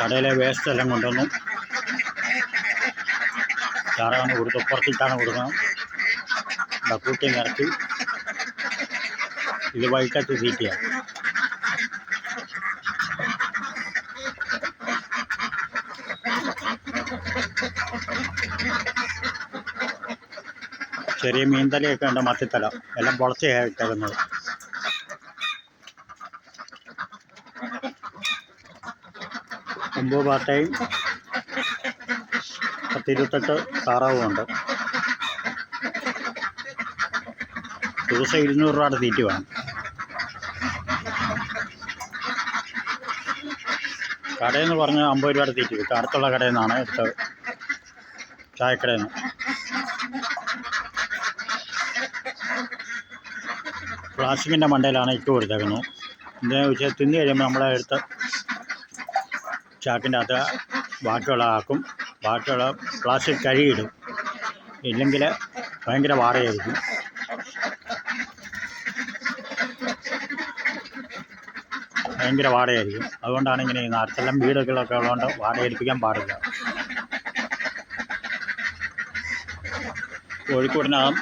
കടയിലെ വേസ്റ്റ് എല്ലാം കൊണ്ടുവന്നു. ചാറാണ് കൊടുത്തു. പുറത്തിട്ടാണ് കൊടുക്കണം. കൂട്ടി നിറച്ച് ഇത് വൈകിട്ടത്ത് തീറ്റയാണ് ചെറിയ മീൻതലയൊക്കെ ഉണ്ട് മത്തിത്തല. എല്ലാം പൊളച്ചയാണ് ഒമ്പത് പാട്ടയും പത്തിരുപത്തെട്ട് താറാവും ഉണ്ട് ദിവസം ഇരുന്നൂറ് രൂപയുടെ തീറ്റ വേണം. കടയിൽ നിന്ന് പറഞ്ഞ് അമ്പത് രൂപയുടെ തീറ്റ കിട്ടും. അടുത്തുള്ള കടയിൽ നിന്നാണ് എടുത്തത് ചായക്കടയിൽ നിന്ന് പ്ലാസ്റ്റിക്കിന്റെ മണ്ടയിലാണ് ഇട്ട് കൊടുത്തേക്കുന്നത്. എന്താണെന്ന് വെച്ചാൽ തിന്നു കഴിയുമ്പോൾ നമ്മളെ എടുത്ത് ചാക്കിന്റെ അകത്ത് ബാക്കിയുള്ള ആക്കും ബാക്കിയുള്ള പ്ലാസ്റ്റിക് കഴുകിയിടും. ഇല്ലെങ്കിൽ ഭയങ്കര വാറയായിരിക്കും. ഭയങ്കര വാടയായിരിക്കും അതുകൊണ്ടാണ് ഇങ്ങനെ ചെയ്യുന്നത് അടുത്തെല്ലാം വീടുകളൊക്കെ ഉള്ളതുകൊണ്ട് വാടക ഏൽപ്പിക്കാൻ പാടില്ല. കോഴിക്കോടിനകം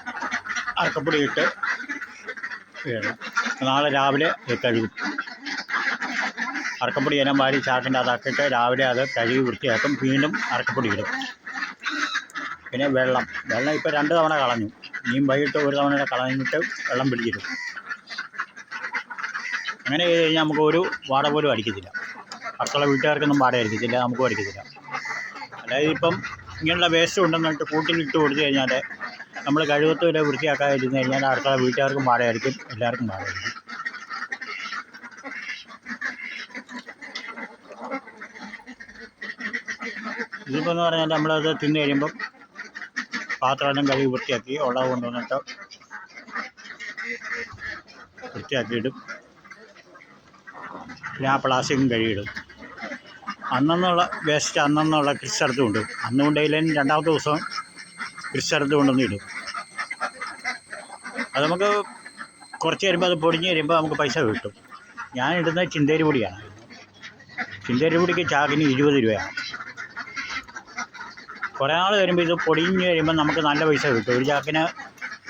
അറക്കപ്പൊടി ഇട്ട് നാളെ രാവിലെ കഴുകും. അറക്കപ്പൊടി ഇനം വാരി ചാക്കിന്റെ അതാക്കിയിട്ട് രാവിലെ അത് കഴുകി വൃത്തിയാക്കും. വീണ്ടും അറക്കപ്പൊടി ഇടും. പിന്നെ വെള്ളം. വെള്ളം ഇപ്പോൾ രണ്ട് തവണ കളഞ്ഞു. ഇനിയും വൈകിട്ട് ഒരു തവണ കളഞ്ഞിട്ട് വെള്ളം പിടിച്ചിടും. അങ്ങനെ ചെയ്ത് കഴിഞ്ഞാൽ നമുക്ക് ഒരു വാട പോലും അടിക്കത്തില്ല. അടുത്തുള്ള വീട്ടുകാർക്കൊന്നും വാട അടിക്കത്തില്ല. നമുക്കും അടിക്കത്തില്ല. അതായത് ഇപ്പം ഇങ്ങനെയുള്ള വേസ്റ്റ് ഉണ്ടെന്നിട്ട് കൂട്ടിലിട്ട് കൊടുത്തു കഴിഞ്ഞാൽ നമ്മൾ കഴിവത്തുമില്ല വൃത്തിയാക്കാതിരുന്ന് കഴിഞ്ഞാൽ അടുത്തുള്ള വീട്ടുകാർക്കും വാടയായിരിക്കും എല്ലാവർക്കും വാട ഇതിപ്പോൾ എന്ന് പറഞ്ഞാൽ നമ്മളത് തിന്നു കഴിയുമ്പം പാത്രമെല്ലാം കഴുകി വൃത്തിയാക്കി ഉള്ളത് കൊണ്ടുവന്നിട്ട് വൃത്തിയാക്കിയിടും. പിന്നെ ആ പ്ലാസ്റ്റിക്കും കഴുകിയിടും. അന്നെന്നുള്ള വേസ്റ്റ് അന്നെന്നുള്ള കൃഷിച്ചെടുത്ത് കൊണ്ട് അന്ന് കൊണ്ടുപോയില്ലെങ്കിൽ രണ്ടാമത്തെ ദിവസം കൃഷിസ്ഥലത്ത് കൊണ്ടുവന്ന് ഇടും. അത് നമുക്ക് കുറച്ച് കഴിയുമ്പോൾ അത് പൊടിഞ്ഞ് കഴിയുമ്പോൾ നമുക്ക് പൈസ കിട്ടും. ഞാൻ ഇടുന്നത് ചിന്തേരി പൊടിയാണ്. ചിന്തേരി പൊടിക്ക് ചാക്കിന് ഇരുപത് രൂപയാണ്. കുറേ നാൾ വരുമ്പോൾ ഇത് പൊടിഞ്ഞ് കഴിയുമ്പോൾ നമുക്ക് നല്ല പൈസ കിട്ടും. ഒരു ചാക്കിന്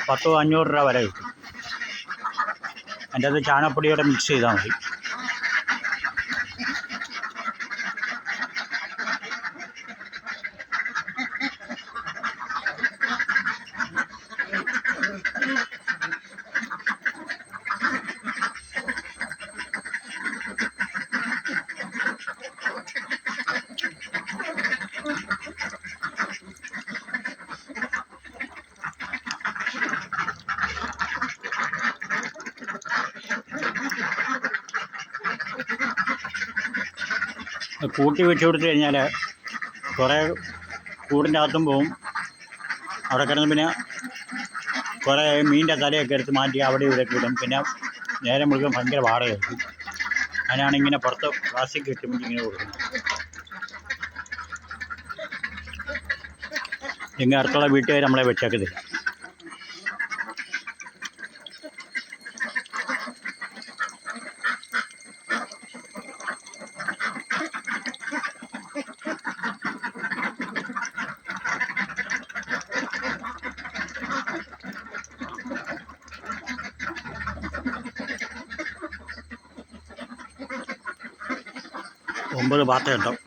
പത്തോ അഞ്ഞൂറ് രൂപ വരെ കിട്ടും. അതിന്റെ അത് ചാണകപ്പൊടിയോടെ മിക്സ് ചെയ്താൽ മതി. കൂട്ടി വെച്ച് കൊടുത്തു കഴിഞ്ഞാൽ കുറേ കൂടിന്റെ അകത്തും പോവും. അവിടെ കിടന്ന് പിന്നെ കുറേ മീനിന്റെ തലയൊക്കെ എടുത്ത് മാറ്റി അവിടെ ഇവിടെ ഇടും പിന്നെ നേരെ മുഴുവൻ ഭയങ്കര വാടകയായിരിക്കും. അതിനാണ് ഇങ്ങനെ പുറത്ത് പ്ലാസ്റ്റിക് കിട്ടുമ്പോൾ ഇങ്ങനെ കൊടുക്കുന്നത്. ഇങ്ങനെ അടുത്തുള്ള വീട്ടുകാർ നമ്മളെ വെച്ചേക്കത്തില്ല. ഒമ്പത് പാർട്ടി ഉണ്ടാവും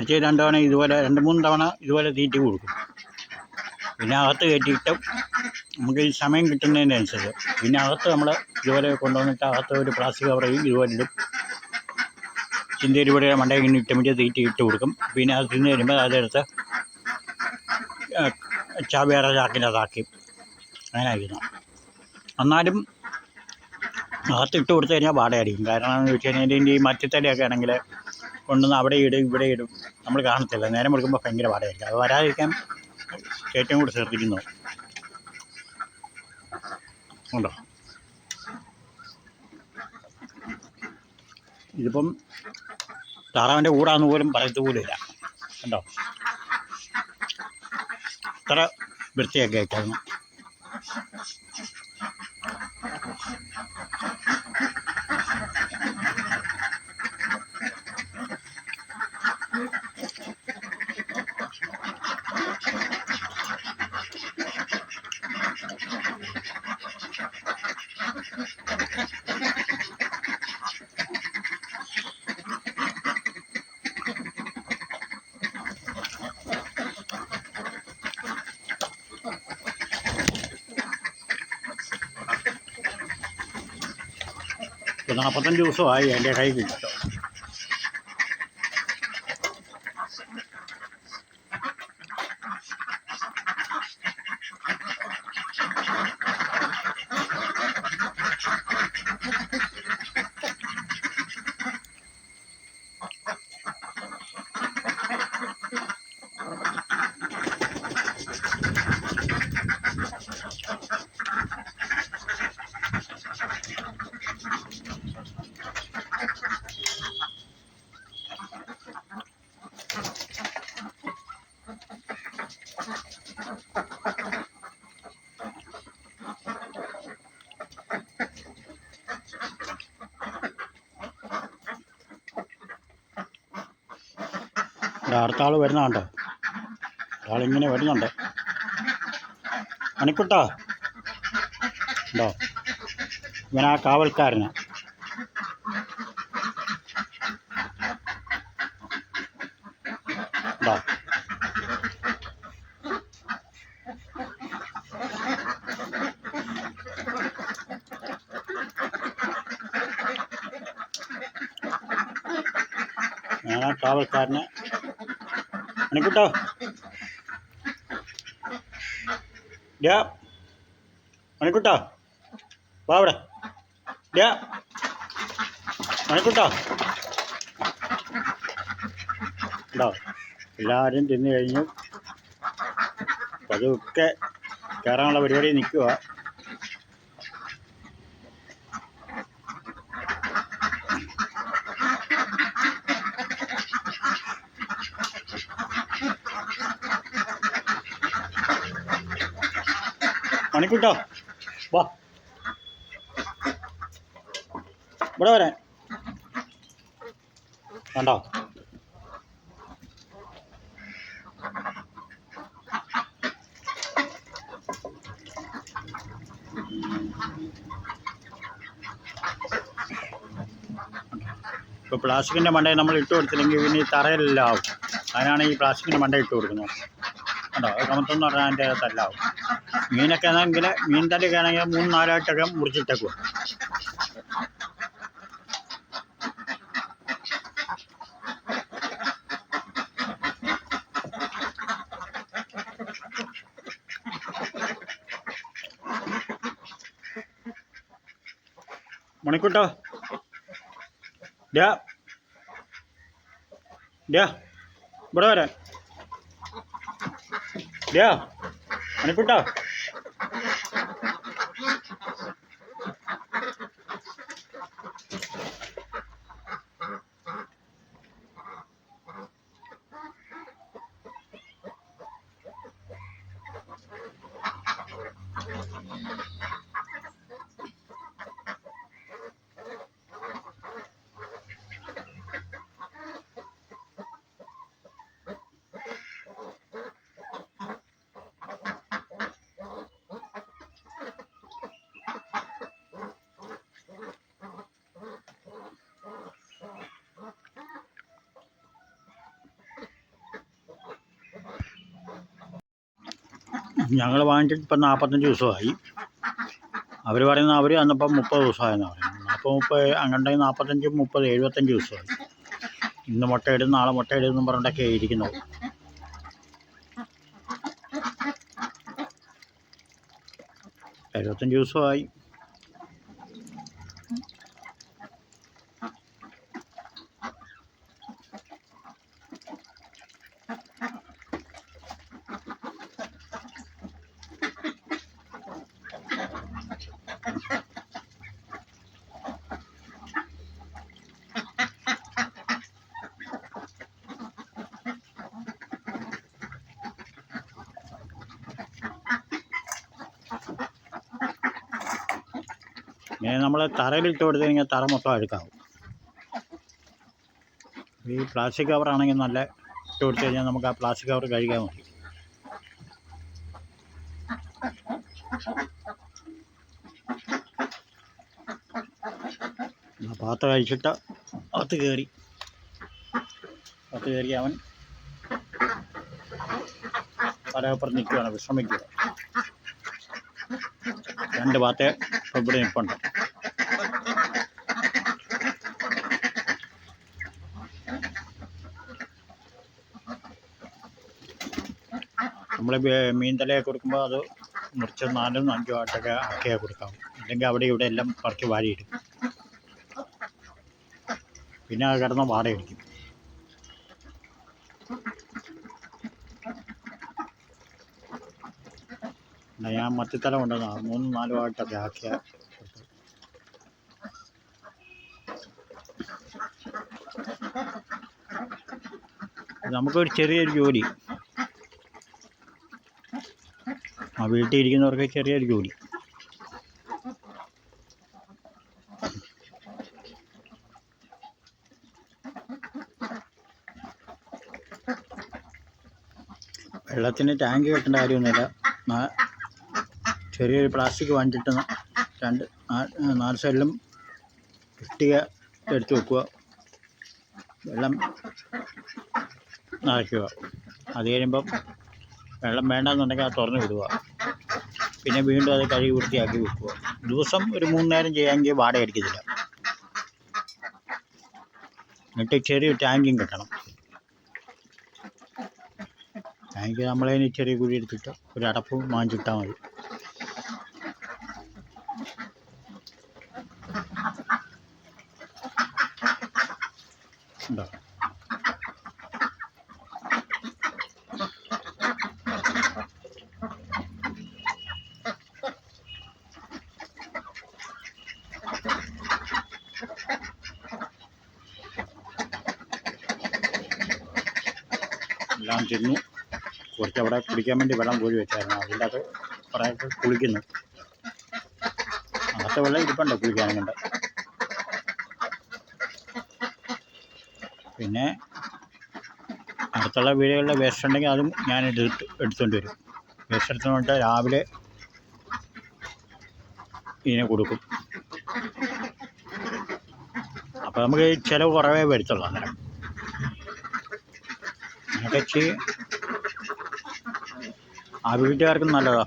ആഴ്ചയിൽ രണ്ട് തവണ ഇതുപോലെ രണ്ട് മൂന്ന് തവണ ഇതുപോലെ തീറ്റി കൊടുക്കും. പിന്നെ അകത്ത് കയറ്റിയിട്ട് നമുക്ക് ഈ സമയം കിട്ടുന്നതിനനുസരിച്ച് പിന്നെ അകത്ത് നമ്മൾ ഇതുപോലെ കൊണ്ടുവന്നിട്ട് അകത്ത് ഒരു പ്ലാസ്റ്റിക് കവറേയും ഇതുപോലെ ഇടും. ചിന്തയിലൂടെ മണ്ടയിൽ ഇങ്ങനെ ഇട്ട് തീറ്റി ഇട്ട് കൊടുക്കും. പിന്നെ അത് തിന്ന് കഴിയുമ്പോൾ അതെടുത്ത് ചാവേറെ ചാക്കിനതാക്കി അങ്ങനെ ആയിരുന്നു. എന്നാലും അകത്ത് ഇട്ട് കൊടുത്തു കഴിഞ്ഞാൽ പാടായിരിക്കും കാരണം എന്ന് വെച്ച് കഴിഞ്ഞാൽ ഈ മറ്റത്തലയൊക്കെ ആണെങ്കിൽ കൊണ്ടുവന്ന് അവിടെ ഇടും ഇവിടെ ഇടും. നമ്മൾ കാണത്തില്ല. നേരം കൊടുക്കുമ്പോൾ ഭയങ്കര പാടായിരിക്കും. അത് വരാതിരിക്കാൻ ഏറ്റവും കൂടുതൽ ശ്രദ്ധിക്കുന്നു. ഉണ്ടോ? ഇതിപ്പം താറാവിന്റെ കൂടാന്ന് പോലും പറയത്തു പോലും ഇല്ല കണ്ടോ ഇത്ര വൃത്തിയൊക്കെ ആയിട്ടായിരുന്നു നാൽപ്പത്തഞ്ച് ദിവസമായി എന്റെ കൈ കിട്ടും ഇവിടെ അടുത്ത ആൾ വരുന്നുണ്ടോ. ആളിങ്ങനെ വരുന്നുണ്ട് മണിക്കുട്ടോ. ഉണ്ടോ? ഇവനാ കാവൽക്കാരന്. ഉണ്ടോ? ഞാനാ കാവൽക്കാരന്. മണിക്കുട്ടോ ഡാ മണിക്കുട്ടോ വാ അവിടെ ഡാ മണിക്കുട്ടോ ഉണ്ടോ എല്ലാവരും തിന്നു കഴിഞ്ഞു. പതുക്കെ കയറാനുള്ള പരിപാടി നിൽക്കുക മണിക്കുട്ടോ വാ. ഇവിടെ വരാൻ. കണ്ടോ? ഇപ്പോൾ പ്ലാസ്റ്റിക്കിന്റെ മണ്ടയിൽ നമ്മൾ ഇട്ട് കൊടുത്തില്ലെങ്കിൽ പിന്നെ ഈ തറയിലെല്ലാം ആവും. അതിനാണ് ഈ പ്ലാസ്റ്റിക്കിന്റെ മണ്ട ഇട്ട് കൊടുക്കുന്നത്. കണ്ടോ? കമത്തെന്ന് പറഞ്ഞാൽ അതിന്റെ അകത്തെല്ലാം ആവും. മീനൊക്കെ ആണെങ്കിൽ മീൻ തലയൊക്കെ ആണെങ്കിൽ മൂന്ന് നാലായിട്ടൊക്കെ മുറിച്ചിട്ടേക്കും മണിക്കൂട്ടോ? ഡാ. ഡാ. ഇവിടെ വരാൻ. ഡാ. മണിക്കൂട്ടോ? ഞങ്ങൾ വാങ്ങിച്ചിട്ട് ഇപ്പം നാൽപ്പത്തഞ്ച് ദിവസമായി. അവർ പറയുന്ന അവർ അന്നിപ്പം മുപ്പത് ദിവസമായെന്ന് പറയുന്നത്. നാൽപ്പത് മുപ്പത് അങ്ങനെ നാൽപ്പത്തഞ്ച് മുപ്പത് എഴുപത്തഞ്ച് ദിവസമായി. ഇന്ന് മുട്ടയിടും നാളെ മുട്ടയിടും പറഞ്ഞിട്ടൊക്കെ ഇരിക്കുന്നത്. എഴുപത്തഞ്ച് ദിവസമായി. ഇങ്ങനെ നമ്മൾ തറയിലിട്ട് കൊടുത്തു കഴിഞ്ഞാൽ തറ മൊത്തം അഴുക്കാവും. ഈ പ്ലാസ്റ്റിക് കവറാണെങ്കിൽ നല്ല ഇട്ട് കൊടുത്തു കഴിഞ്ഞാൽ നമുക്ക് ആ പ്ലാസ്റ്റിക് കവർ കഴിക്കാൻ മതി. പാത്രം കഴിച്ചിട്ട് അകത്ത് കയറി അകത്ത് കയറി അവൻ പരപ്പുറം നിൽക്കുകയാണ് വിശ്രമിക്കുക രണ്ട് പാത്ത ഇവിടെ നിൽപ്പുണ്ട്. നമ്മൾ മീൻ തലയൊക്കെ കൊടുക്കുമ്പോൾ അത് മുറിച്ച് നാലും അഞ്ചും ആയിട്ടൊക്കെ ആക്കിയാൽ കൊടുക്കാം. അല്ലെങ്കിൽ അവിടെ ഇവിടെ എല്ലാം പറിച്ച് വാരിയിടും. പിന്നെ അത് കിടന്ന് വാടകയടിക്കും. ഞാൻ മത്തിത്തല കൊണ്ടുവന്ന മൂന്നും നാലും ആയിട്ടൊക്കെ ആക്കിയ നമുക്കൊരു ചെറിയൊരു ജോലി. ആ വീട്ടിൽ ഇരിക്കുന്നവർക്ക് ചെറിയൊരു ജോലി. വെള്ളത്തിന് ടാങ്ക് കെട്ടേണ്ട കാര്യമൊന്നുമില്ല. ചെറിയൊരു പ്ലാസ്റ്റിക് വാങ്ങിച്ചിട്ട് രണ്ട് നാല് സൈഡിലും ഇഷ്ടിക എടുത്ത് വെക്കുക. വെള്ളം നിറയ്ക്കുക. അത് കഴിയുമ്പം വെള്ളം വേണ്ടെന്നുണ്ടെങ്കിൽ അത് തുറന്ന് വിടുക. പിന്നെ വീണ്ടും അത് കഴുകി വൃത്തിയാക്കി വെക്കുക. ദിവസം ഒരു മൂന്ന് നേരം ചെയ്യാമെങ്കിൽ വാടക അടിക്കത്തില്ല എന്നിട്ട് ചെറിയ ടാങ്കും കെട്ടണം. ടാങ്ക് നമ്മളതിന് ചെറിയ കുഴി എടുത്തിട്ട് ഒരു അടപ്പ് വാങ്ങിച്ചിട്ടാൽ മതി. ഉണ്ടോ എല്ലാം തിന്നു. കുറച്ച് അവിടെ കുടിക്കാൻ വേണ്ടി വെള്ളം കോരി വെച്ചായിരുന്നു. അതിന്റെ അത് കുറേ കുളിക്കുന്നു. അകത്തെ വെള്ളം ഇരിപ്പുണ്ട് കുളിക്കാനും കൊണ്ട് പിന്നെ അടുത്തുള്ള വീടുകളിലെ വേസ്റ്റ് ഉണ്ടെങ്കിൽ അതും ഞാൻ എടുത്ത് എടുത്തുകൊണ്ട് വരും. വേസ്റ്റ് എടുത്തുകൊണ്ട് രാവിലെ ഇതിനെ കൊടുക്കും. അപ്പോൾ നമുക്ക് ചിലവ് കുറവേ വരുത്തുള്ളൂ അന്നേരം. ചെയ്യും ആ നല്ലതാണ്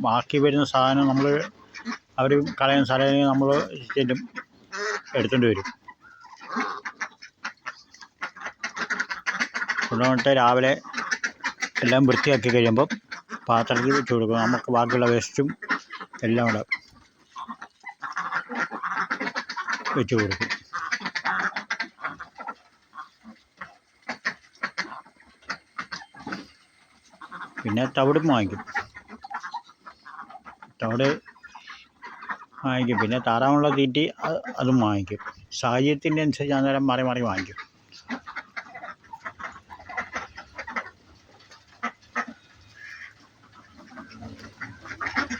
ബാക്കി വരുന്ന സാധനം നമ്മൾ അവർ കളയുന്ന സ്ഥലം നമ്മൾ ചെല്ലും എടുത്തുകൊണ്ട് വരും. കൊണ്ടുവന്നിട്ട് രാവിലെ എല്ലാം വൃത്തിയാക്കി കഴിയുമ്പം പാത്രത്തിൽ വെച്ച് കൊടുക്കും. നമുക്ക് ബാക്കിയുള്ള വേസ്റ്റും എല്ലാം കൂടെ വെച്ച് കൊടുക്കും. പിന്നെ തവിടും വാങ്ങിക്കും. തവിട് വാങ്ങിക്കും. പിന്നെ താറാവുള്ള തീറ്റി അത് വാങ്ങിക്കും. സാഹചര്യത്തിന്റെ അനുസരിച്ച് അന്നേരം മാറി മാറി വാങ്ങിക്കും.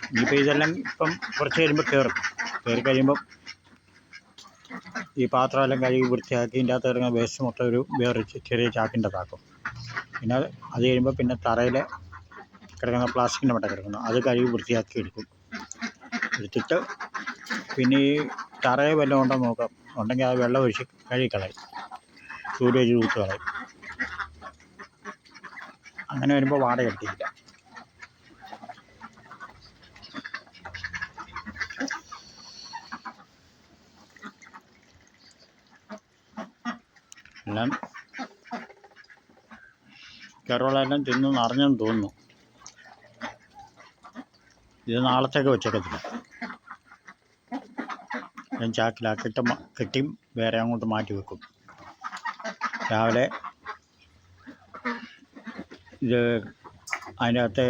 ഇനിയിപ്പോൾ ഇതെല്ലാം ഇപ്പം കുറച്ച് കഴിയുമ്പോൾ കയറും കയറി കഴിയുമ്പം ഈ പാത്രമെല്ലാം കഴുകി വൃത്തിയാക്കി ഇതിന്റെ അകത്ത് ഇറങ്ങുന്ന വേസ്റ്റ് മൊത്തം ഒരു വേറൊരു ചെറിയ ചാക്കിന്റെ താക്കും പിന്നെ അത് കഴിയുമ്പോൾ പിന്നെ തറയിൽ കിടക്കുന്ന പ്ലാസ്റ്റിക്കിന്റെ മട്ട കിടക്കുന്നു. അത് കഴുകി വൃത്തിയാക്കി എടുക്കും. എടുത്തിട്ട് പിന്നെ ഈ തറയെ വല്ലതും ഉണ്ടോ നോക്കാം. ഉണ്ടെങ്കിൽ അത് വെള്ളം ഒഴിച്ച് കഴുകിക്കളയും സൂര്യേജ് തൂത്ത് കളയും. അങ്ങനെ വരുമ്പോൾ വാടക കിട്ടിയില്ല. എല്ലാം കയറുകളെല്ലാം തിന്ന് നിറഞ്ഞെന്ന് തോന്നുന്നു. ഇത് നാളത്തേക്ക് വെച്ചേക്കത്തില്ല. ഞാൻ ചാക്കിലാക്കിട്ട് കെട്ടി വേറെ അങ്ങോട്ട് മാറ്റി വെക്കും. രാവിലെ ഇത് അതിന്റെ അകത്ത്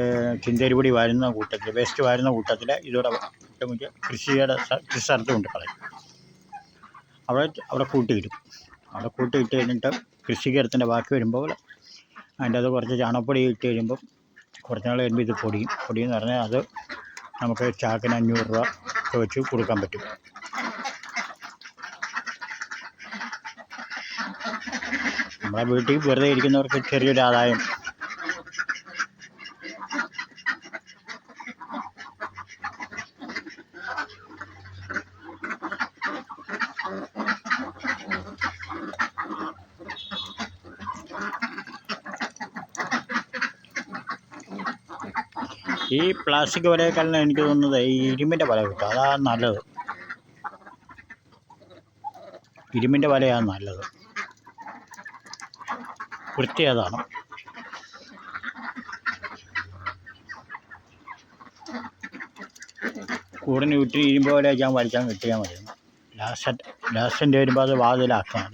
ചിന്തേരിപൊടി വരുന്ന കൂട്ടത്തിൽ വേസ്റ്റ് വരുന്ന കൂട്ടത്തിൽ ഇതോടെ ഇട്ട് കൃഷിയുടെ കൃഷി സ്ഥലത്ത് കൊണ്ട് കളയും അവിടെ അവിടെ കൂട്ടിയിടും. അവിടെ കൂട്ടിയിട്ട് കഴിഞ്ഞിട്ട് കൃഷികരത്തിന്റെ ബാക്കി വരുമ്പോൾ അതിന്റെ അത് കുറച്ച് ചാണകപ്പൊടി ഇട്ട് കഴിയുമ്പം കുറച്ച് നാൾ കഴിയുമ്പോൾ ഇത് പൊടിയും പൊടിയെന്ന് പറഞ്ഞാൽ അത് നമുക്ക് ചാക്കിന് അഞ്ഞൂറ് രൂപ വെച്ച് കൊടുക്കാൻ പറ്റും. നമ്മളെ വീട്ടിൽ വെറുതെ ഇരിക്കുന്നവർക്ക് ചെറിയൊരു ആദായം ഈ പ്ലാസ്റ്റിക് വലയേക്കാളും എനിക്ക് തോന്നുന്നത് ഈ ഇരുമ്പിന്റെ വല കിട്ടും. അതാണ് നല്ലത്. ഇരുമ്പിന്റെ വലയാണ് നല്ലത്. വൃത്തി അതാണ് കൂടിന് വിട്ട് ഇരുമ്പ് വല ഞാൻ വലിച്ചാൽ കിട്ടിയാൽ മതി. ലാസ്റ്റ് ലാസ്റ്റിന്റെ വരുമ്പോൾ അത് വാതിലാക്കിയാൽ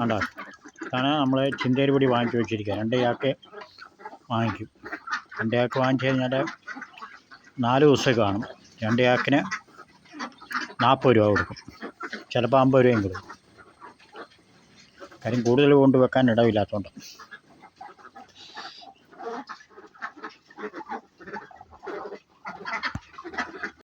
കണ്ടോ? കാരണം നമ്മൾ ചിന്തയിൽ പൊടി വാങ്ങിച്ച് വെച്ചിരിക്കുക രണ്ട് ചാക്ക് വാങ്ങിക്കും. രണ്ട് ചാക്ക് വാങ്ങിച്ച് കഴിഞ്ഞാൽ നാല് ദിവസം കാണും. രണ്ട് ചാക്കിന് നാൽപ്പത് രൂപ കൊടുക്കും. ചിലപ്പോൾ അമ്പത് രൂപയും കൊടുക്കും. കാര്യം കൂടുതൽ കൊണ്ട് വെക്കാൻ ഇടമില്ലാത്തതുകൊണ്ട്